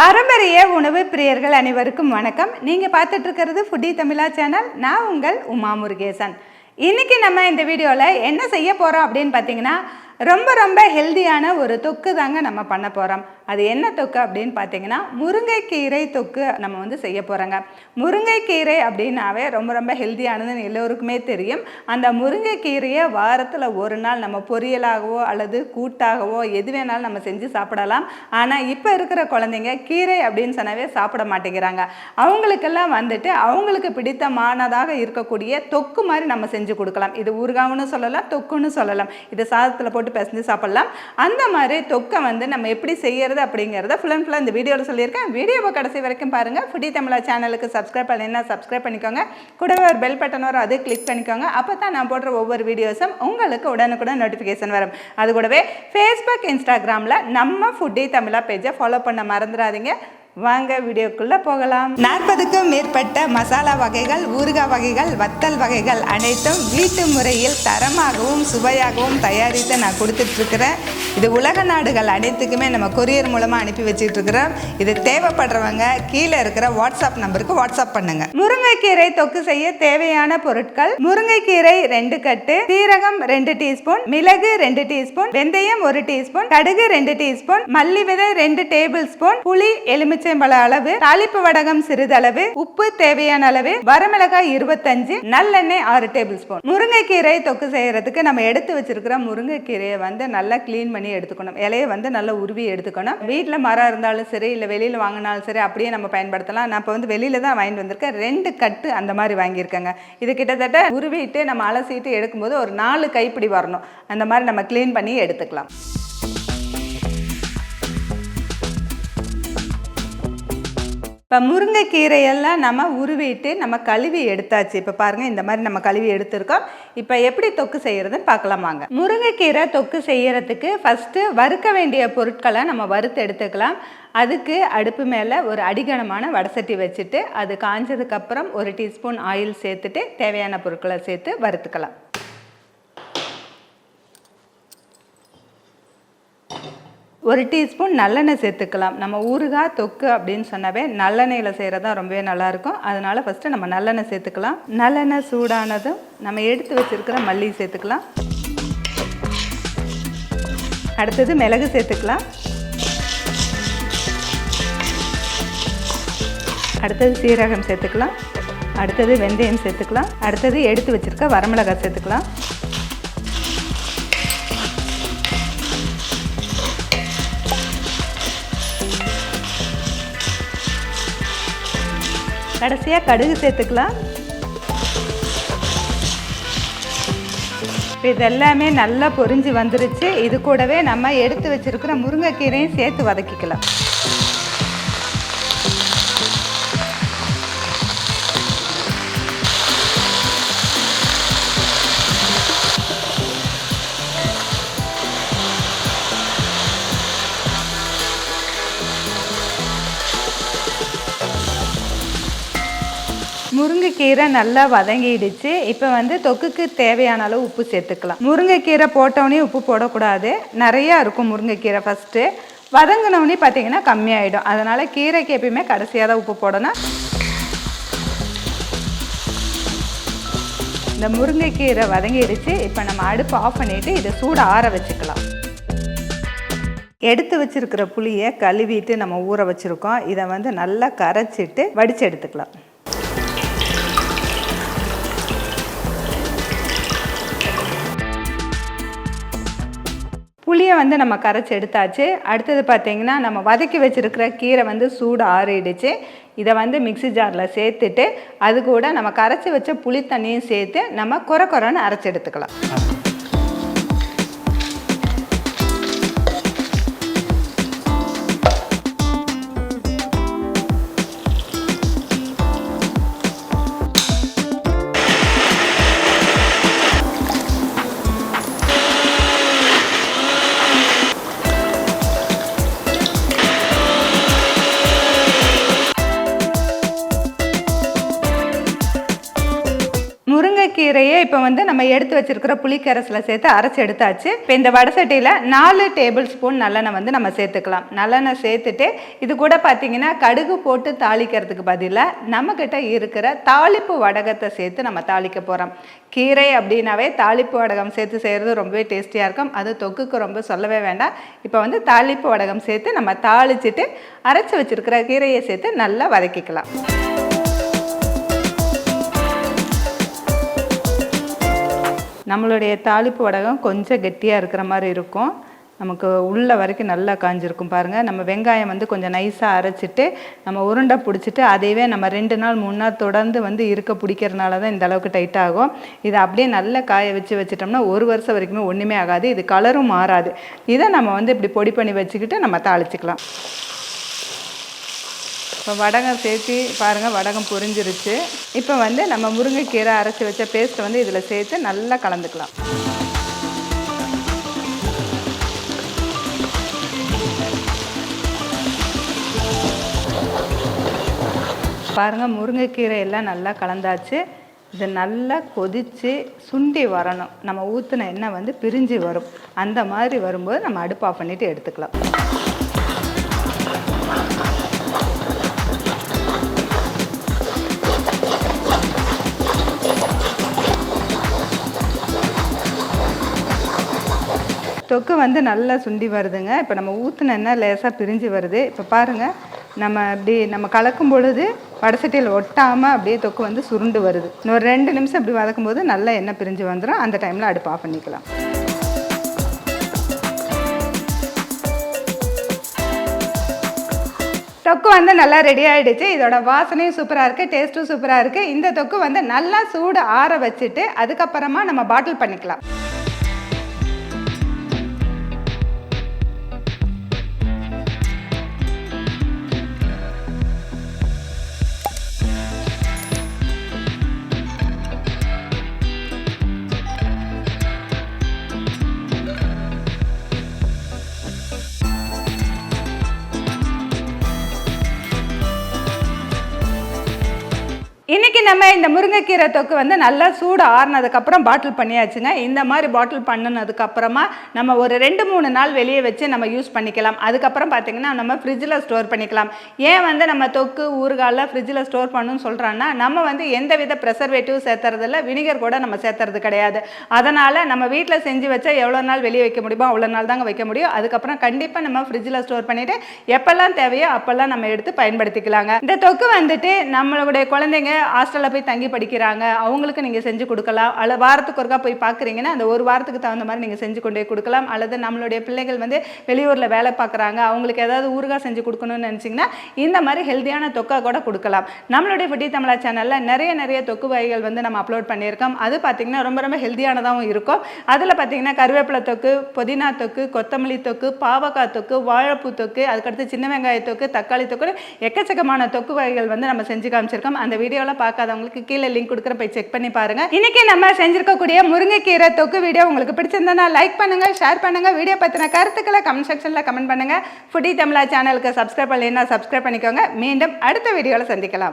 பாரம்பரிய உணவு பிரியர்கள் அனைவருக்கும் வணக்கம். நீங்கள் பார்த்துட்டு இருக்கிறது ஃபுட்டி தமிழா சேனல். நான் உங்கள் உமா முருகேசன். இன்றைக்கி நம்ம இந்த வீடியோவில் என்ன செய்ய போகிறோம் அப்படின்னு பார்த்தீங்கன்னா ரொம்ப ரொம்ப ஹெல்தியான ஒரு தொக்கு தாங்க நம்ம பண்ண போகிறோம் அது என்ன தொக்கு அப்படின்னு பார்த்தீங்கன்னா முருங்கைக்கீரை தொக்கு நம்ம வந்து செய்ய போகிறோங்க முருங்கைக்கீரை அப்படின்னாவே ரொம்ப ரொம்ப ஹெல்த்தியானதுன்னு எல்லோருக்குமே தெரியும். அந்த முருங்கைக்கீரையை வாரத்தில் ஒரு நாள் நம்ம பொரியலாகவோ அல்லது கூட்டாகவோ எது வேணாலும் நம்ம செஞ்சு சாப்பிடலாம். ஆனால் இப்போ இருக்கிற குழந்தைங்க கீரை அப்படின்னு சொன்னாவே சாப்பிட மாட்டேங்கிறாங்க. அவங்களுக்கெல்லாம் வந்துட்டு அவங்களுக்கு பிடித்தமானதாக இருக்கக்கூடிய தொக்கு மாதிரி நம்ம செஞ்சு கொடுக்கலாம். இது ஊறுகாவுன்னு சொல்லலாம் தொக்குன்னு சொல்லலாம். இது சாதத்தில் போட்டு பிசைஞ்சு சாப்பிடலாம். அந்த மாதிரி தொக்கை வந்து நம்ம எப்படி செய்யறது அப்படிங்கிறத ஃபுல் அண்ட் ஃபுல்லாக இந்த வீடியோவில் சொல்லியிருக்கேன். வீடியோவை கடைசி வரைக்கும் பாருங்கள் ஃபுடி தமிழா சேனலுக்கு சப்ஸ்கிரைப் பண்ணினா சப்ஸ்கிரைப் பண்ணிக்கோங்க. கூடவே ஒரு பெல் பட்டன் வரும் அது கிளிக் பண்ணிக்கோங்க. அப்போ தான் நான் போடுற ஒவ்வொரு வீடியோஸும் உங்களுக்கு உடனுக்குடன் நோட்டிஃபிகேஷன் வரும். அது கூடவே ஃபேஸ்புக் இன்ஸ்டாகிராமில் நம்ம ஃபுட்டி தமிழா பேஜை ஃபாலோ பண்ண மறந்துடாதீங்க. வாங்க வீடியோக்குள்ளே போகலாம். நாற்பதுக்கும் மேற்பட்ட மசாலா வகைகள் ஊறுகாய் வகைகள் வத்தல் வகைகள் அனைத்தும் வீட்டு முறையில் தரமாகவும் சுவையாகவும் தயாரித்து நான் கொடுத்துட்ருக்கிறேன். இது உலக நாடுகள் அனைத்துக்குமே நம்ம கொரியர் மூலமாக அனுப்பி வச்சுட்ருக்கிறோம். இது தேவைப்படுறவங்க கீழே இருக்கிற வாட்ஸ்அப் நம்பருக்கு வாட்ஸ்அப் பண்ணுங்க. முருங்கைக்கீரை தொக்கு செய்ய தேவையான பொருட்கள் முருங்கைக்கீரை ரெண்டு கட்டு சீரகம் ரெண்டு டீஸ்பூன் மிளகு ரெண்டு டீஸ்பூன் வெந்தயம் ஒரு டீஸ்பூன் கடுகு ரெண்டு டீஸ்பூன் மல்லி விதை ரெண்டு டேபிள் ஸ்பூன் புளி எலுமிச்சம்பழ அளவு தாளிப்பு வடகம் சிறிதளவு உப்பு தேவையான அளவு வரமிளகாய் இருபத்தஞ்சு நல்லெண்ணெய் ஆறு டேபிள் ஸ்பூன் முருங்கைக்கீரை தொக்கு செய்யறதுக்கு நம்ம எடுத்து வச்சிருக்கிற முருங்கைக்கீரையை வந்து நல்லா க்ளீன் பண்ணி எடுத்துக்கணும். இலையை வந்து நல்லா உருவி எடுத்துக்கணும். வீட்டில் மரம் இருந்தாலும் சரி இல்லை வெளியில் வாங்கினாலும் சரி அப்படியே நம்ம பயன்படுத்தலாம். நான் இப்போ வந்து வெளியில தான் வாங்கிட்டு வந்திருக்கேன். ரெண்டு கட்டு அந்த மாதிரி வாங்கியிருக்கேங்க. இது கிட்டத்தட்ட உருவிட்டு நம்ம அலசிட்டு எடுக்கும்போது ஒரு நாலு கைப்பிடி வரணும். அந்த மாதிரி நம்ம க்ளீன் பண்ணி எடுத்துக்கலாம். இப்போ முருங்கைக்கீரையெல்லாம் நம்ம உருவிட்டு நம்ம கழுவி எடுத்தாச்சு. இப்போ பாருங்கள் இந்த மாதிரி நம்ம கழுவி எடுத்திருக்கோம். இப்போ எப்படி தொக்கு செய்கிறதுன்னு பார்க்கலாம் வாங்க. முருங்கைக்கீரை தொக்கு செய்கிறதுக்கு ஃபஸ்ட்டு வறுக்க வேண்டிய பொருட்களை நம்ம வறுத்து எடுத்துக்கலாம். அதுக்கு அடுப்பு மேலே ஒரு அடிகனமான வடசட்டி வச்சுட்டு அது காஞ்சதுக்கப்புறம் ஒரு டீஸ்பூன் ஆயில் சேர்த்துட்டு தேவையான பொருட்களை சேர்த்து வறுத்துக்கலாம். ஒரு டீஸ்பூன் நல்லெண்ணெய் சேர்த்துக்கலாம். நம்ம ஊறுகாய் தொக்கு அப்படின்னு சொன்னாவே நல்லெண்ணெயில் செய்கிறது தான் ரொம்பவே நல்லாயிருக்கும். அதனால் ஃபஸ்ட்டு நம்ம நல்லெண்ணெய் சேர்த்துக்கலாம். நல்லெண்ணெய் சூடானதும் நம்ம எடுத்து வச்சுருக்கிற மல்லி சேர்த்துக்கலாம். அடுத்தது மிளகு சேர்த்துக்கலாம். அடுத்தது சீரகம் சேர்த்துக்கலாம். அடுத்தது வெந்தயம் சேர்த்துக்கலாம். அடுத்தது எடுத்து வச்சுருக்க வரமிளகாய் சேர்த்துக்கலாம். கடைசியாக கடுகு சேர்த்துக்கலாம். இப்போ இது எல்லாமே நல்லா பொரிஞ்சு வந்துருச்சு. இது கூடவே நம்ம எடுத்து வச்சுருக்கிற முருங்கைக்கீரையும் சேர்த்து வதக்கிக்கலாம். முருங்கைக்கீரை நல்லா வதங்கிடுச்சு. இப்போ வந்து தொக்குக்கு தேவையான அளவு உப்பு சேர்த்துக்கலாம். முருங்கைக்கீரை போட்டோடனே உப்பு போடக்கூடாது. நிறையா இருக்கும் முருங்கைக்கீரை ஃபஸ்ட்டு வதங்கினவுடனே பார்த்தீங்கன்னா கம்மியாயிடும். அதனால் கீரைக்கு எப்பயுமே கடைசியாக தான் உப்பு போடணும். இந்த முருங்கைக்கீரை வதங்கிடுச்சு. இப்போ நம்ம அடுப்பு ஆஃப் பண்ணிவிட்டு இதை சூடு ஆற வச்சுக்கலாம். எடுத்து வச்சுருக்கிற புளியை கழுவிட்டு நம்ம ஊற வச்சுருக்கோம். இதை வந்து நல்லா கரைச்சிட்டு வடித்து எடுத்துக்கலாம். வந்து நம்ம கரைச்சி எடுத்தாச்சு. அடுத்தது பார்த்திங்கன்னா நம்ம வதக்கி வச்சுருக்கிற கீரை வந்து சூடு ஆறிடுச்சு. இதை வந்து மிக்சி ஜாரில் சேர்த்துட்டு அது கூட நம்ம கரைச்சி வச்ச புளி தண்ணியும் சேர்த்து நம்ம குறை குறைன்னு அரைச்சி எடுத்துக்கலாம். முருங்கைக்கீரை இப்போ வந்து நம்ம எடுத்து வச்சிருக்கிற புளிக்கரசில் சேர்த்து அரைச்சி எடுத்தாச்சு. இப்போ இந்த வடை சட்டியில் நாலு டேபிள் ஸ்பூன் நல்லெண்ணெய் வந்து நம்ம சேர்த்துக்கலாம். நல்லெண்ணெய் சேர்த்துட்டு இது கூட பார்த்தீங்கன்னா கடுகு போட்டு தாளிக்கிறதுக்கு பதிலாக நம்மக்கிட்ட இருக்கிற தாளிப்பு வடகத்தை சேர்த்து நம்ம தாளிக்க போகிறோம் கீரை அப்படின்னாவே தாளிப்பு வடகம் சேர்த்து செய்கிறது ரொம்பவே டேஸ்டியாக இருக்கும். அது தொக்குக்கு ரொம்ப சொல்லவே வேண்டாம். இப்போ வந்து தாளிப்பு வடகம் சேர்த்து நம்ம தாளிச்சிட்டு அரைச்சி வச்சிருக்கிற கீரையை சேர்த்து நல்லா வதக்கிக்கலாம். நம்மளுடைய தாளிப்பு வடகம் கொஞ்சம் கெட்டியாக இருக்கிற மாதிரி இருக்கும். நமக்கு உள்ள வரைக்கும் நல்லா காஞ்சிருக்கும் பாருங்கள் நம்ம வெங்காயம் வந்து கொஞ்சம் நைஸாக அரைச்சிட்டு நம்ம உருண்டை பிடிச்சிட்டு அதையவே நம்ம ரெண்டு நாள் மூணு நாள் தொடர்ந்து வந்து இருக்க பிடிக்கிறனால தான் இந்த அளவுக்கு டைட் ஆகும். இதை அப்படியே நல்லா காய வச்சு வச்சிட்டோம்னா ஒரு வருஷம் வரைக்குமே ஒன்றுமே ஆகாது. இது கலரும் மாறாது. இதை நம்ம வந்து இப்படி பொடி பண்ணி வச்சுக்கிட்டு நம்ம தாளிச்சிக்கலாம். இப்போ வடகம் சேர்த்து பாருங்கள் வடகம் பொரிஞ்சிருச்சு. இப்போ வந்து நம்ம முருங்கைக்கீரை அரைச்சி வச்ச பேஸ்ட்டை வந்து இதில் சேர்த்து நல்லா கலந்துக்கலாம். பாருங்கள் முருங்கைக்கீரை எல்லாம் நல்லா கலந்தாச்சு. இது நல்லா கொதித்து சுண்டி வரணும். நம்ம ஊற்றின எண்ணெய் வந்து பிரிஞ்சு வரும். அந்த மாதிரி வரும்போது நம்ம அடுப்பு ஆஃப் பண்ணிவிட்டு எடுத்துக்கலாம். தொக்கு வந்து நல்லா சுண்டி வருதுங்க. இப்போ நம்ம ஊற்றின லேசாக பிரிஞ்சு வருது. இப்போ பாருங்கள் நம்ம அப்படி நம்ம கலக்கும் பொழுது வடசட்டியில் ஒட்டாமல் அப்படியே தொக்கு வந்து சுருண்டு வருது. இன்னொரு ரெண்டு நிமிஷம் இப்படி வதக்கும் போது நல்லா எண்ணெய் பிரிஞ்சு வந்துடும் அந்த டைமில் அடுப்பு ஆஃப் பண்ணிக்கலாம். தொக்கு வந்து நல்லா ரெடி ஆகிடுச்சு இதோட வாசனையும் சூப்பராக இருக்குது டேஸ்ட்டும் சூப்பராக இருக்குது இந்த தொக்கு வந்து நல்லா சூடு ஆற வச்சுட்டு அதுக்கப்புறமா நம்ம பாட்டில் பண்ணிக்கலாம். இன்றைக்கி நம்ம இந்த முருங்கைக்கீரை தொக்கு வந்து நல்லா சூடு ஆறுனதுக்கப்புறம் பாட்டில் பண்ணியாச்சுங்க. இந்த மாதிரி பாட்டில் பண்ணினதுக்கப்புறமா நம்ம ஒரு ரெண்டு மூணு நாள் வெளியே வச்சு நம்ம யூஸ் பண்ணிக்கலாம். அதுக்கப்புறம் பார்த்தீங்கன்னா நம்ம ஃப்ரிட்ஜில் ஸ்டோர் பண்ணிக்கலாம். ஏன் வந்து நம்ம தொக்கு ஊறுகாலில் ஃப்ரிட்ஜில் ஸ்டோர் பண்ணணும்னு சொல்கிறோன்னா நம்ம வந்து எந்த வித ப்ரெசர்வேட்டிவ் சேர்த்துறதில்ல. வினிகர் கூட நம்ம சேர்த்துறது கிடையாது. அதனால் நம்ம வீட்டில் செஞ்சு வச்சா எவ்வளோ நாள் வெளியே வைக்க முடியுமோ அவ்வளோ நாள் தாங்க வைக்க முடியும். அதுக்கப்புறம் கண்டிப்பாக நம்ம ஃப்ரிட்ஜில் ஸ்டோர் பண்ணிவிட்டு எப்போல்லாம் தேவையோ அப்போல்லாம் நம்ம எடுத்து பயன்படுத்திக்கலாங்க. இந்த தொக்கு வந்துட்டு நம்மளுடைய குழந்தைங்க ஹாஸ்டலில் போய் தங்கி படிக்கிறாங்க. அவங்களுக்கு நீங்கள் செஞ்சு கொடுக்கலாம். அல்ல வாரத்துக்கு ஒருக்கா போய் பார்க்குறீங்கன்னா அந்த ஒரு வாரத்துக்கு தகுந்த மாதிரி நீங்கள் செஞ்சு கொண்டு போய் கொடுக்கலாம். அல்லது நம்மளுடைய பிள்ளைகள் வந்து வெளியூரில் வேலை பார்க்குறாங்க அவங்களுக்கு ஏதாவது ஊறுகாய் செஞ்சு கொடுக்கணும்னு நினச்சிங்கன்னா இந்த மாதிரி ஹெல்த்தியான தொக்கா கூட கொடுக்கலாம். நம்மளுடைய ஃபுட்டி தமிழா சேனலில் நிறைய நிறைய தொக்கு வகைகள் வந்து நம்ம அப்லோட் பண்ணியிருக்கோம். அது பார்த்திங்கன்னா ரொம்ப ரொம்ப ஹெல்த்தியானதாகவும் இருக்கும். அதில் பார்த்திங்கன்னா கருவேப்பிலை தொக்கு புதினா தொக்கு கொத்தமல்லி தொக்கு பாவக்காய் தொக்கு வாழைப்பூ தொக்கு அதுக்கடுத்து சின்ன வெங்காய தொக்கு தக்காளி தொக்கு எக்கச்சக்கமான தொக்கு வகைகள் வந்து நம்ம செஞ்சு காமிச்சிருக்கோம். அந்த வீடியோவில் பார்க்காதவங்களுக்கு கீழே லிங்க் கொடுக்குற போய் செக் பண்ணி பாருங்க. இன்னைக்கு நம்ம செஞ்சிருக்கக்கூடிய முருங்கைக்கீரை தொக்கு வீடியோ உங்களுக்கு பிடிச்சிருந்தனா லைக் பண்ணுங்க ஷேர் பண்ணுங்க. வீடியோ பற்றின கருத்துக்களை கமெண்ட் செக்ஷனில் கமெண்ட் பண்ணுங்க. ஃபுட்டி தமிழா சேனலுக்கு சப்ஸ்கிரைப் பண்ணலைன்னா சப்ஸ்கிரைப் பண்ணிக்கோங்க. மீண்டும் அடுத்த வீடியோவில் சந்திக்கலாம்.